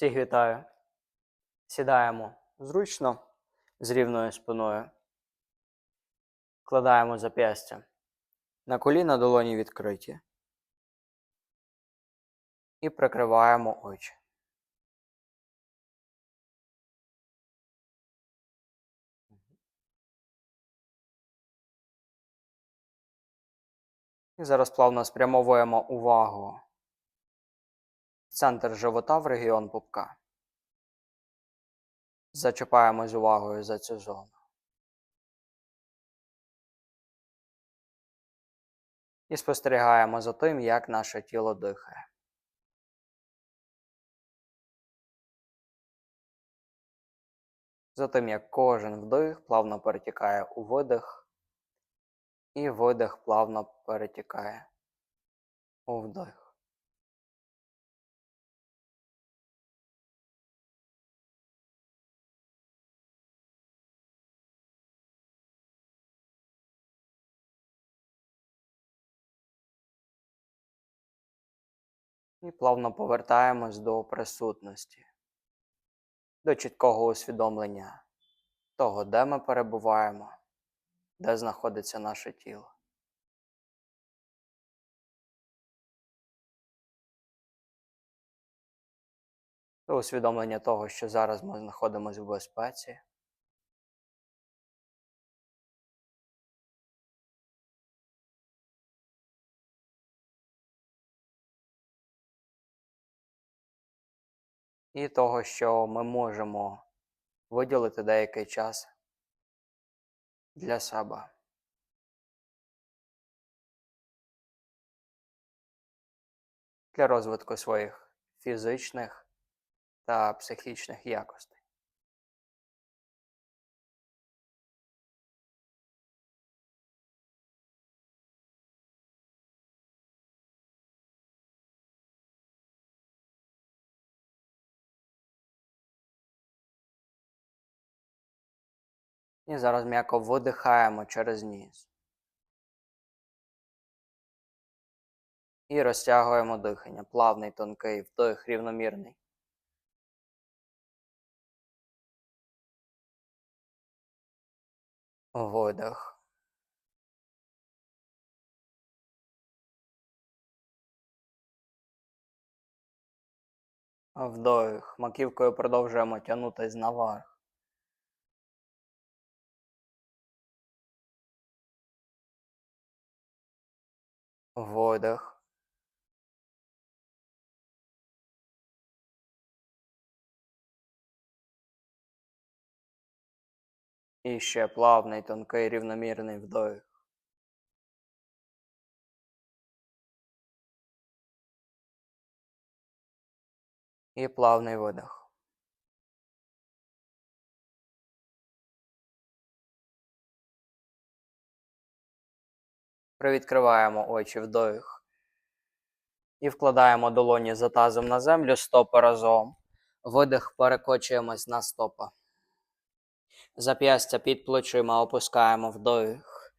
Всіх вітаю. Сідаємо зручно, з рівною спиною. Кладаємо зап'ястя на коліна, долоні відкриті. І прикриваємо очі. І зараз плавно спрямовуємо увагу центр живота в регіон пупка. Зачіпаємось увагою за цю зону. І спостерігаємо за тим, як наше тіло дихає. За тим, як кожен вдих плавно перетікає у видих, і видих плавно перетікає у вдих. І плавно повертаємось до присутності, до чіткого усвідомлення того, де ми перебуваємо, де знаходиться наше тіло. До усвідомлення того, що зараз ми знаходимося в безпеці. І того, що ми можемо виділити деякий час для себе. Для розвитку своїх фізичних та психічних якостей. І зараз м'яко видихаємо через ніс. І розтягуємо дихання. Плавний, тонкий, вдих, рівномірний. Видих. Вдих. Маківкою продовжуємо тягнутись наверх. Видих. І ще плавний, тонкий, рівномірний вдих. І плавний видих. Привідкриваємо очі вдих. І вкладаємо долоні за тазом на землю, стопи разом. Видих, перекочуємось на стопа. Зап'ястя під плечима опускаємо вдих.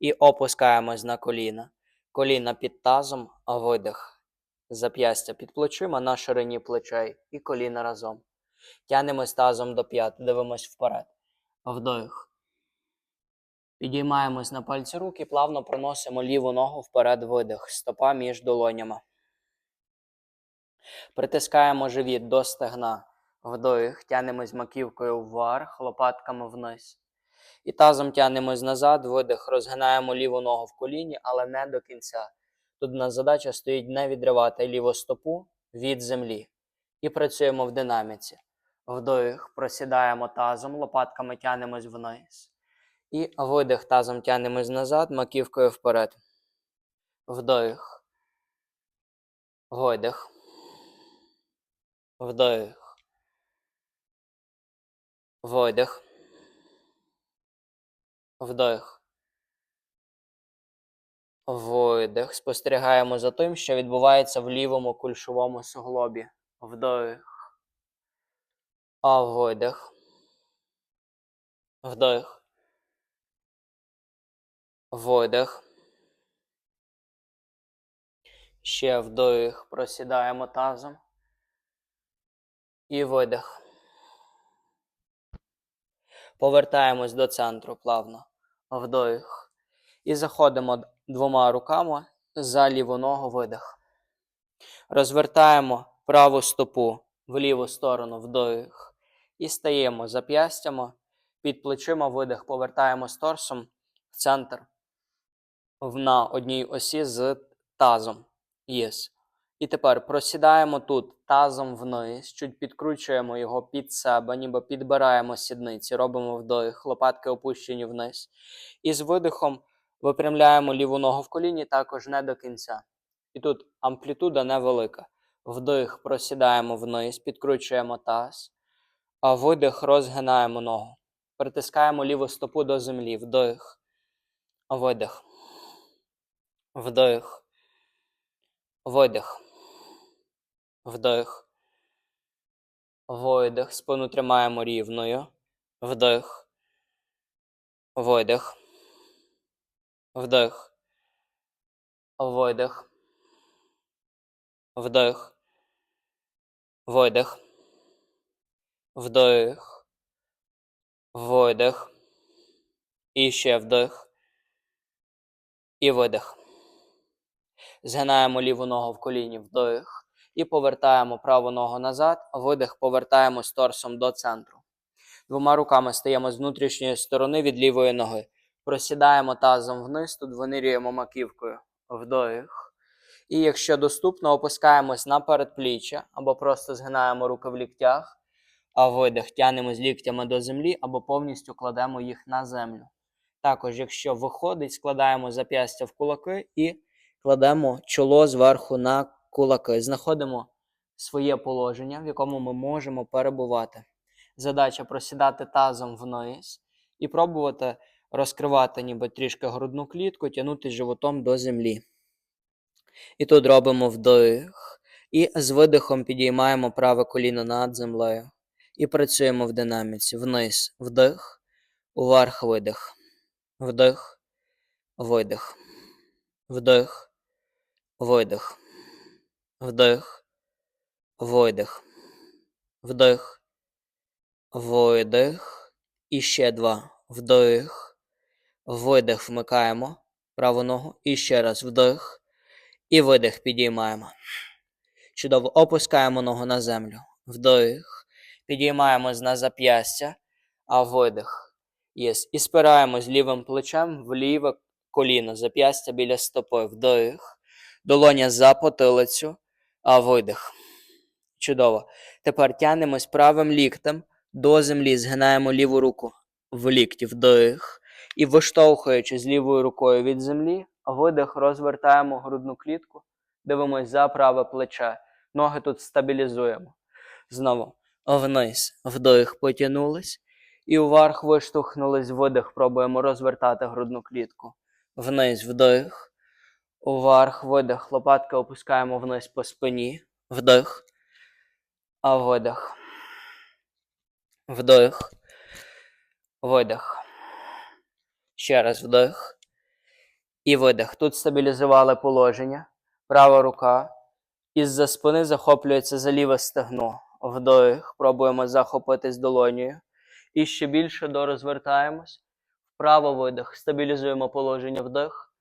І опускаємось на коліна. Коліна під тазом, а видих. Зап'ястя під плечима на ширині плечей і коліна разом. Тянемось тазом до п'ят, дивимось вперед. Вдих. Підіймаємось на пальці рук і плавно проносимо ліву ногу вперед видих, стопа між долонями. Притискаємо живіт до стегна. Вдих, тянемось маківкою вверх, лопатками вниз. І тазом тянемось назад, видих, розгинаємо ліву ногу в коліні, але не до кінця. Тут у нас задача стоїть не відривати ліву стопу від землі. І працюємо в динаміці. Вдих, просідаємо тазом, лопатками тянемось вниз. І видих тазом тянемось назад, маківкою вперед. Вдих. Видих. Вдих. Видих. Вдих. Видих. Спостерігаємо за тим, що відбувається в лівому кульшовому суглобі. Вдих. А видих. Вдих. Видих. Ще вдих. Просідаємо тазом. І видих. Повертаємось до центру плавно. Вдих. І заходимо двома руками за ліву ногу видих. Розвертаємо праву стопу в ліву сторону вдих. І стаємо зап'ястями під плечима видих. Повертаємось торсом в центр на одній осі з тазом. Єс. І тепер просідаємо тут тазом вниз, чуть підкручуємо його під себе, ніби підбираємо сідниці, робимо вдих, лопатки опущені вниз. І з видихом випрямляємо ліву ногу в коліні, також не до кінця. І тут амплітуда невелика. Вдих просідаємо вниз, підкручуємо таз, а видих розгинаємо ногу. Притискаємо ліву стопу до землі. Вдих. Видих. Вдих. Видих. Вдих. Видих. Спину тримаємо рівною. Вдих. Видих. Вдих. Видих. Вдих. Видих. Вдих. Видих. І ще вдих. І видих. Згинаємо ліву ногу в коліні вдих. І повертаємо праву ногу назад. Видих, повертаємось торсом до центру. Двома руками стаємо з внутрішньої сторони від лівої ноги. Просідаємо тазом вниз, тут винирюємо маківкою. Вдих. І якщо доступно, опускаємось на передпліччя або просто згинаємо руки в ліктях, а видих тянемо з ліктями до землі або повністю кладемо їх на землю. Також, якщо виходить, складаємо зап'ястя в кулаки і кладемо чоло зверху на кулаки. Знаходимо своє положення, в якому ми можемо перебувати. Задача просідати тазом вниз і пробувати розкривати ніби трішки грудну клітку, тягнути животом до землі. І тут робимо вдих. І з видихом підіймаємо праве коліно над землею. І працюємо в динаміці. Вниз, вдих, уверх, видих. Вдих, видих. Вдих, видих. Вдих, видих. Вдих, видих. І ще два. Вдих. Видих вмикаємо праву ногу. І ще раз вдих. І видих підіймаємо. Чудово. Опускаємо ногу на землю. Вдих. Підіймаємось на зап'ястя, а видих. Єс. І спираємось лівим плечем в ліве коліно, зап'ястя біля стопи. Вдих. Долоня за потилицю, а видих. Чудово. Тепер тянемось правим ліктем до землі, згинаємо ліву руку в лікті, вдих. І виштовхуючи лівою рукою від землі, видих, розвертаємо грудну клітку, дивимось за праве плече. Ноги тут стабілізуємо. Знову вниз, вдих, потягнулись. І вверх виштовхнулись, видих, пробуємо розвертати грудну клітку. Вниз, вдих. Уверх, видих. Лопатки опускаємо вниз по спині. Вдих. А видих. Вдих. Видих. Ще раз вдих. І видих. Тут стабілізували положення. Права рука. Із-за спини захоплюється за ліве стегно. Вдих. Пробуємо захопитись долонею. І ще більше дорозвертаємось. Вправо видих. Стабілізуємо положення вдих.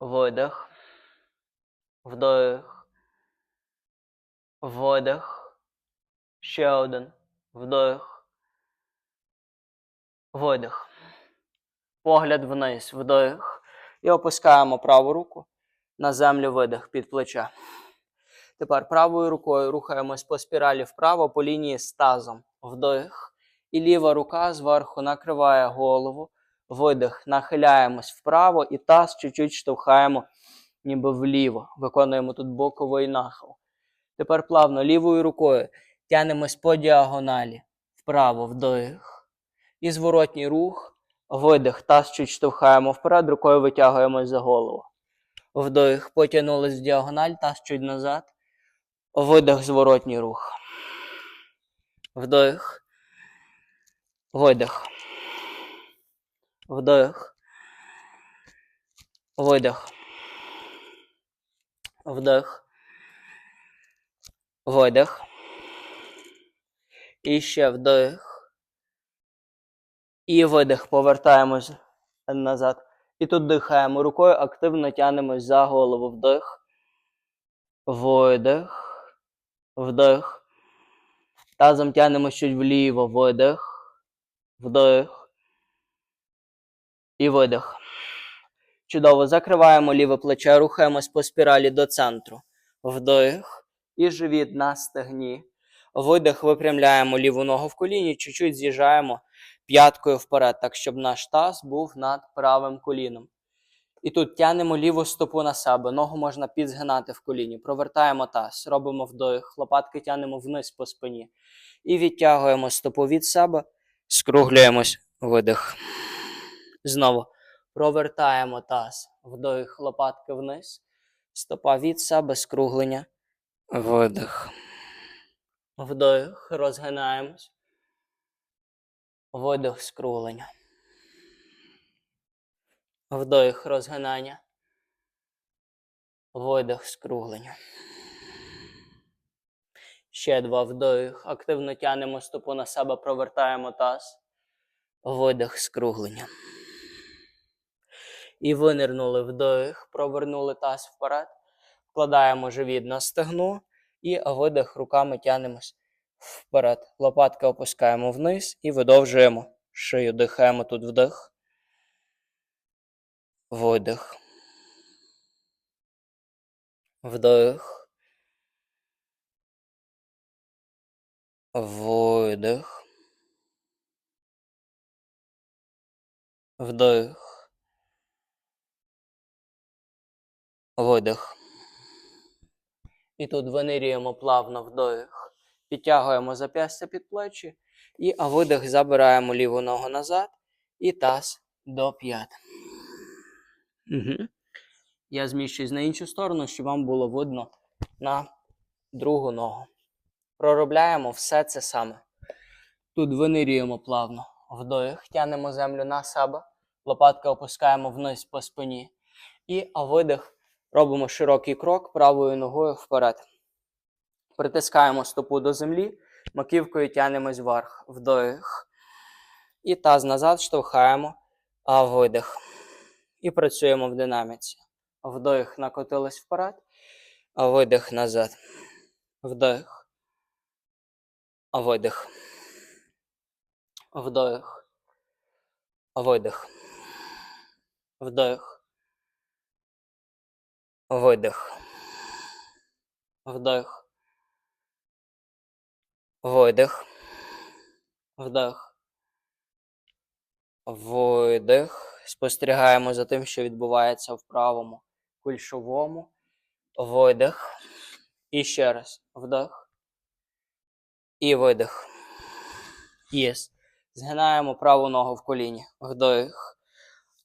Видих. Вдих. Видих. Ще один. Вдих. Видих. Погляд вниз. Вдих. І опускаємо праву руку на землю видих під плече. Тепер правою рукою рухаємось по спіралі вправо по лінії з тазом. Вдих. І ліва рука зверху накриває голову. Видих. Нахиляємось вправо і таз чуть-чуть штовхаємо ніби вліво. Виконуємо тут боковий нахил. Тепер плавно лівою рукою тянемось по діагоналі. Вправо вдих. І зворотній рух. Видих. Таз чуть штовхаємо вперед, рукою витягуємось за голову. Вдих. Потягнулись в діагональ, таз чуть назад. Видих, зворотній рух. Вдих. Видих. Вдих. Видих. Вдих. Видих. І ще вдих. І видих. Повертаємось назад. І тут дихаємо. Рукою активно тянемось за голову. Вдих. Видих. Вдих. Тазом тянемось чуть вліво. Видих. Вдих. І видих. Чудово. Закриваємо ліве плече, рухаємось по спіралі до центру. Вдих. І живіт на стегні. Видих, випрямляємо ліву ногу в коліні, чуть-чуть з'їжджаємо п'яткою вперед, так щоб наш таз був над правим коліном. І тут тянемо ліву стопу на себе. Ногу можна підзгинати в коліні. Провертаємо таз, робимо вдих, лопатки тянемо вниз по спині. І відтягуємо стопу від себе, скруглюємось, видих. Знову провертаємо таз, вдих, лопатки вниз, стопа від себе, скруглення, видих. Вдих, розгинаємось. Видих, скруглення. Вдих, розгинання. Видих, скруглення. Ще два вдих. Активно тянемо стопу на себе, провертаємо таз. Видих, скруглення. І винирнули вдих, провернули таз вперед. Вкладаємо живіт на стегно і видих руками тянемось вперед. Лопатки опускаємо вниз і видовжуємо шию. Дихаємо тут вдих. Видих. Вдих. Видих. Вдих. Видих. І тут винирюємо плавно вдих. Підтягуємо зап'ястя під плечі. І а видих забираємо ліву ногу назад і таз до п'ят. Угу. Я зміщуюсь на іншу сторону, щоб вам було видно на другу ногу. Проробляємо все це саме. Тут винирюємо плавно. Вдих, тянемо землю на себе, лопатки опускаємо вниз по спині. І а видих робимо широкий крок правою ногою вперед. Притискаємо стопу до землі, маківкою тянемось вверх. Вдих. І таз назад штовхаємо, а видих. І працюємо в динаміці. Вдих, накотились вперед, а видих назад. Вдих. А видих. Вдих. Видих. Вдих. Видих. Вдих. Видих. Вдих. Видих. Спостерігаємо за тим, що відбувається в правому кульшовому. Видих. І ще раз. Вдих. І видих. Єс. Згинаємо праву ногу в коліні. Вдих.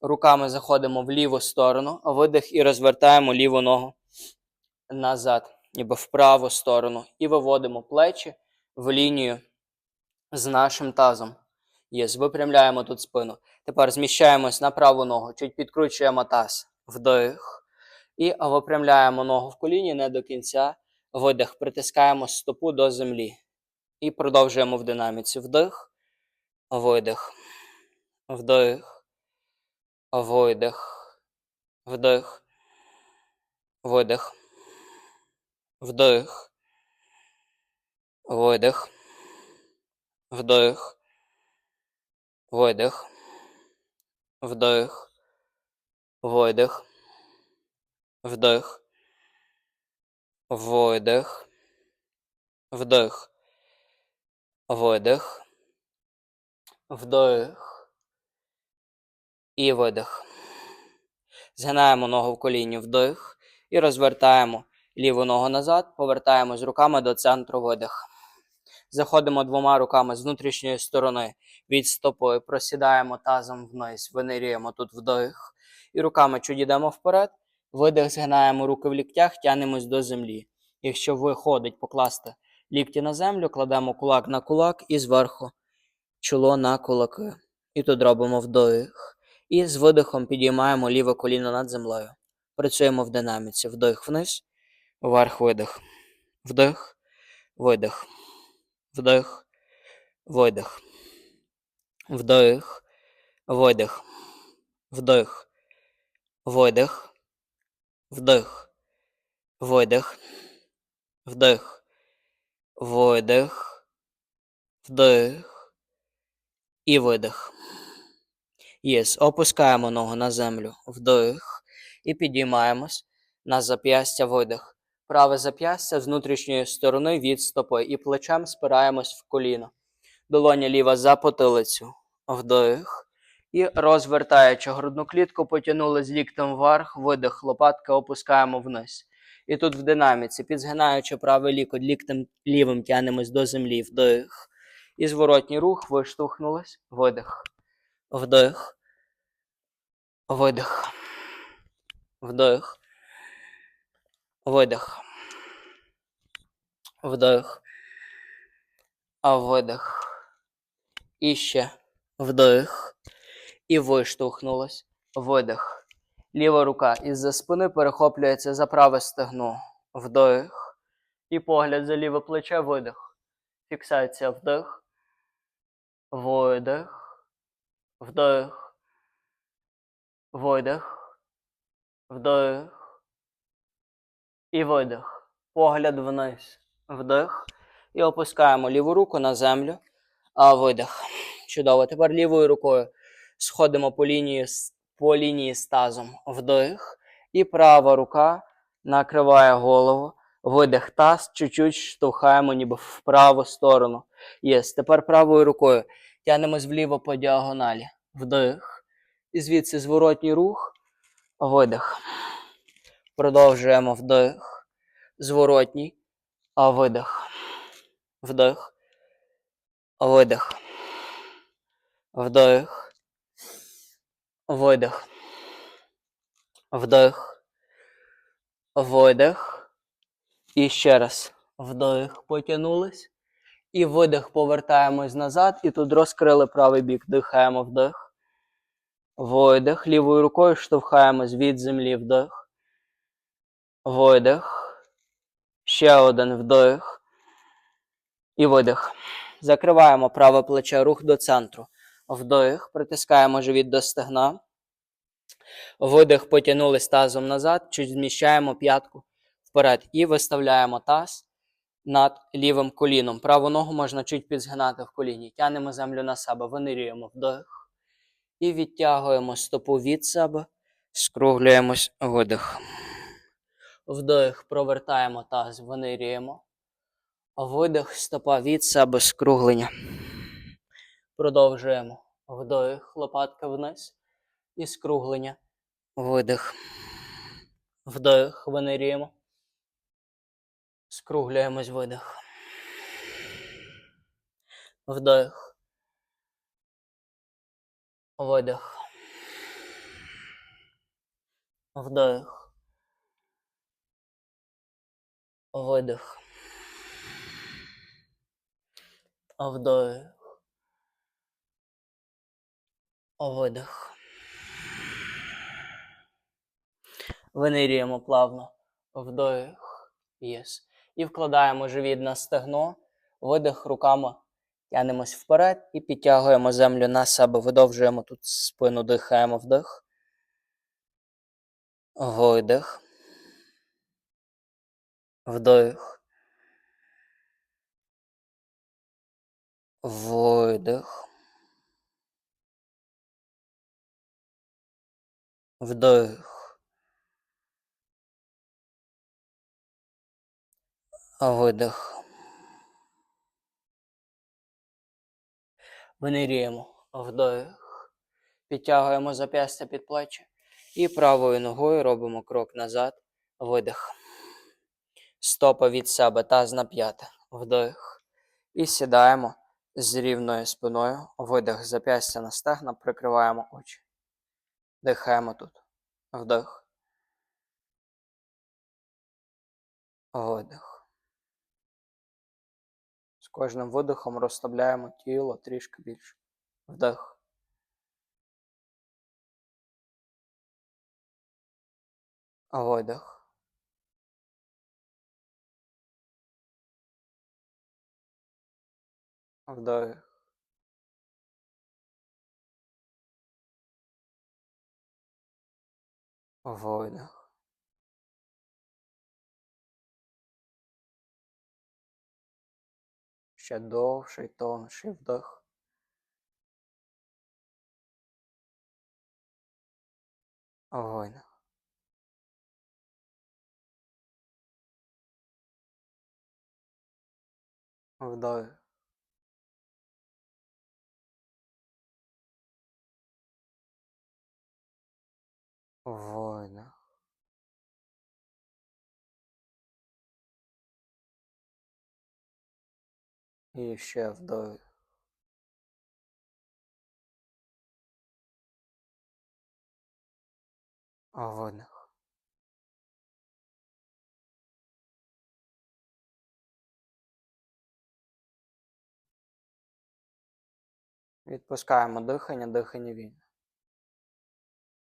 Руками заходимо в ліву сторону, видих і розвертаємо ліву ногу назад, ніби в праву сторону. І виводимо плечі в лінію з нашим тазом. Єс. Випрямляємо тут спину. Тепер зміщаємось на праву ногу, чуть підкручуємо таз. Вдих. І випрямляємо ногу в коліні не до кінця. Видих. Притискаємо стопу до землі. І продовжуємо в динаміці. Вдих. Видих. Вдих. Видих. Вдих. Видих. Вдих. Видих. Вдих. Видих. Вдих. Видих. Вдих. Видих. Вдих. Видих. Вдих. І видих. Згинаємо ногу в коліні вдих. І розвертаємо ліву ногу назад, повертаємось руками до центру видих. Заходимо двома руками з внутрішньої сторони від стопи, просідаємо тазом вниз, винирюємо тут вдих. І руками чуть йдемо вперед. Видих, згинаємо руки в ліктях, тянемось до землі. Якщо виходить покласти лікті на землю, кладемо кулак на кулак і зверху чоло на кулаки. І тут робимо вдих. І з видихом підіймаємо ліве коліно над землею. Працюємо в динаміці. Вдих вниз, вверх видих. Вдих, видих. Вдих, видих. Вдих, видих. Вдих. Видих. Вдих. Видих. Вдих. Видих. Вдих. І видих. Єс. Опускаємо ногу на землю. Вдих. І підіймаємось на зап'ястя видих. Праве зап'ястя з внутрішньої сторони від стопи. І плечем спираємось в коліно. Долоня ліва за потилицю. Вдих. І розвертаючи грудну клітку, потягнули з ліктем вверх, видих, лопатки опускаємо вниз. І тут в динаміці, підзгинаючи правий лікоть, ліктем лівим тягнемось до землі, вдих. І зворотній рух, виштовхнулись, видих. Вдих. Видих. Вдих. Видих. Вдих. Видих. І ще вдих. І виштовхнулась. Видих. Ліва рука із-за спини перехоплюється за праве стегно. Вдих. І погляд за ліве плече, видих. Фіксація вдих. Видих. Вдих. Видих. Вдих. І видих. Погляд вниз. Вдих. І опускаємо ліву руку на землю. А видих. Чудово. Тепер лівою рукою сходимо по лінії, по лінії з тазом. Вдих. І права рука накриває голову. Видих таз, чуть-чуть штовхаємо ніби в праву сторону. Єс. Тепер правою рукою тягнемось вліво по діагоналі. Вдих. І звідси зворотній рух. Видих. Продовжуємо вдих. Зворотній. А видих. Вдих. Видих. Вдих. Видих. Вдих. Видих. І ще раз. Вдих. Потягнулись. І видих. Повертаємось назад. І тут розкрили правий бік. Дихаємо вдих. Видих. Лівою рукою штовхаємось від землі вдих. Видих. Ще один вдих. І видих. Закриваємо праве плече, рух до центру. Вдих. Притискаємо живіт до стегна. Видих, потягнулись тазом назад, чуть зміщаємо п'ятку вперед і виставляємо таз над лівим коліном. Праву ногу можна чуть підзгинати в коліні. Тянемо землю на себе, винирюємо вдих. І відтягуємо стопу від себе, скруглюємось видих. Вдих, провертаємо таз, винирюємо. Видих, стопа від себе, скруглення. Продовжуємо. Вдих, лопатка вниз. І скруглення. Видих. Вдих, винирюємо. Скруглюємось видих. Вдих. Видих. Вдих. Видих. Вдих. Видих. Винирюємо плавно. Вдих. Єс. І вкладаємо живіт на стегно. Видих руками. Тянемось вперед і підтягуємо землю на себе. Видовжуємо тут спину, дихаємо вдих. Видих. Вдих. Видих. Вдих. Видих. Винирюємо. Вдих. Підтягуємо зап'ястя під плечі. І правою ногою робимо крок назад. Видих. Стопа від себе, таз на п'яте. Вдих. І сідаємо з рівною спиною. Видих. Зап'ястя на стегна. Прикриваємо очі. Дихаємо тут. Вдих. Видих. З кожним видихом розслабляємо тіло трішки більше. Вдих. Видих. Вдих. Видих. Ще довший, тонший вдих. Видих. Вдих. Видих. І ще вдих. Видих. Відпускаємо дихання, дихання вільне.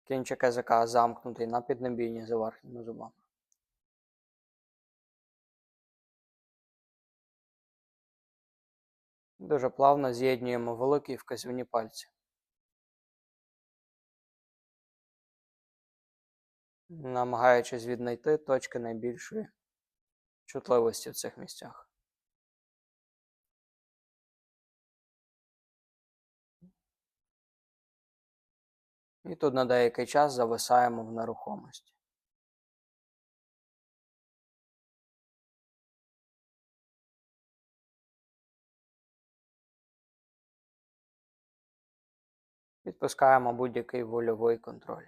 Кінчик язика замкнутий на піднебійні за верхніми зубами. Дуже плавно з'єднуємо великі і вказівні пальці. Намагаючись віднайти точки найбільшої чутливості в цих місцях. І тут на деякий час зависаємо в нерухомості. Відпускаємо будь-який вольовий контроль.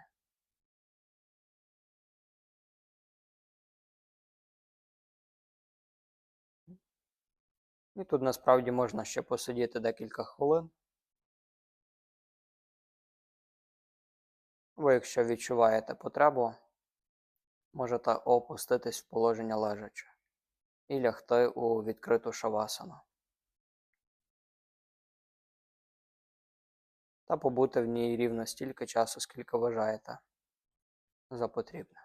І тут насправді можна ще посидіти декілька хвилин. Ви, якщо відчуваєте потребу, можете опуститись в положення лежаче і лягти у відкриту шавасану. Та побути в ній рівно стільки часу, скільки вважаєте за потрібне.